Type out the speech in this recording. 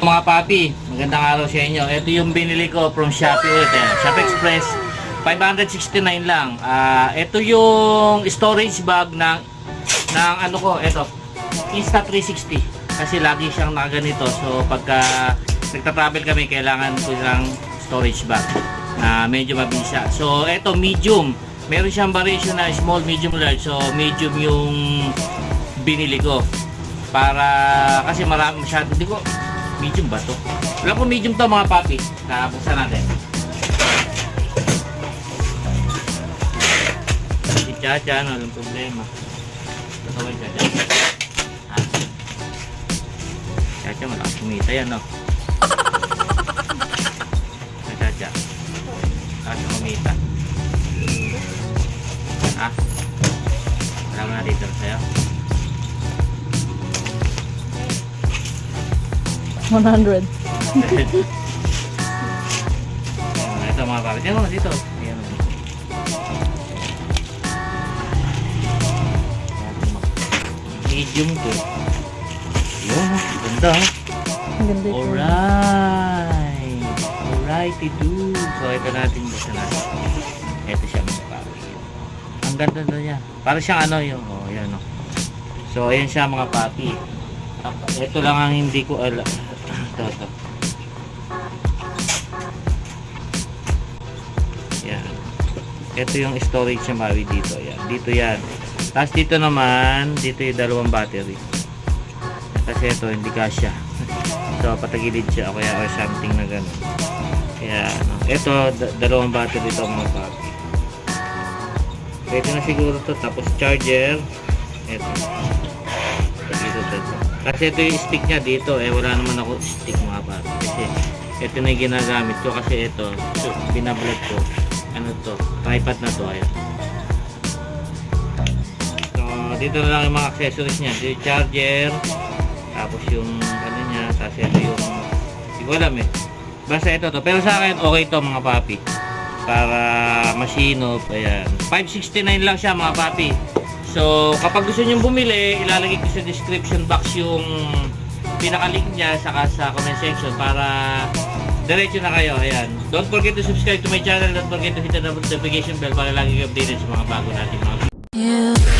Mga papi, magandang araw sa inyo. Ito yung binili ko from Shopee ulit. Eh. Shopee Express, 569 lang. Ah, ito yung storage bag ng, ng ano ko, ito, Insta360. Kasi lagi siyang nakaganito. So pagka nagta-travel kami, kailangan ko ng storage bag na medyo mabilis siya. So ito, medium. Meron siyang variation na small, medium, large. So medium yung binili ko para kasi marami masyado hindi ko medium ba to? Wala ko medium to mga papi. Nabuksan natin. Si Chacha ano walang problema. Kay Chacha. Ah. Chacha malakas kumita yan no? Chacha. Malakas kumita. Ah. Wala mo na dito sa'yo 100. Ayan, ito mga papi. Tingnan dito. Ayan. Medium to. Yun, ganda. ganda ito. Alright. Alrighty do. So, ito natin buksan natin. Ito siya mga papi. Ang ganda na niya. Para siyang ano yung, oh, yan oh. So, ayan siya mga papi. Ito lang ang hindi ko alam. Ito, ito. Yan. Ito yung storage niya Maui dito. Yan. Dito yan. Tapos dito naman, dito yung dalawang battery. Kasi ito, hindi kasya. so, patagilid siya o kaya or something na gano'n. Kaya, ano. Ito, da- dalawang battery ito mga papi. Pwede na siguro to Tapos charger. Ito. Dito, dito. Kasi ito yung stick niya dito. Eh, wala naman ako stick mga papi. Kasi, ito na yung ginagamit ko. Kasi ito, so, binablog ko. Ano to? Tripod na to. Ayan. So, dito na lang yung mga accessories niya. Dito yung charger. Tapos yung ano niya. Tapos ito yung hindi ko alam eh. Basta ito to. Pero sa akin, okay to mga papi. Para masinop. Ayan. 569 lang siya mga papi. So, kapag gusto nyo bumili, ilalagay ko sa description box yung pinaka-link niya saka sa comment section para diretso na kayo. Ayan. Don't forget to subscribe to my channel. Don't forget to hit the notification bell para lagi updated sa mga bago natin mga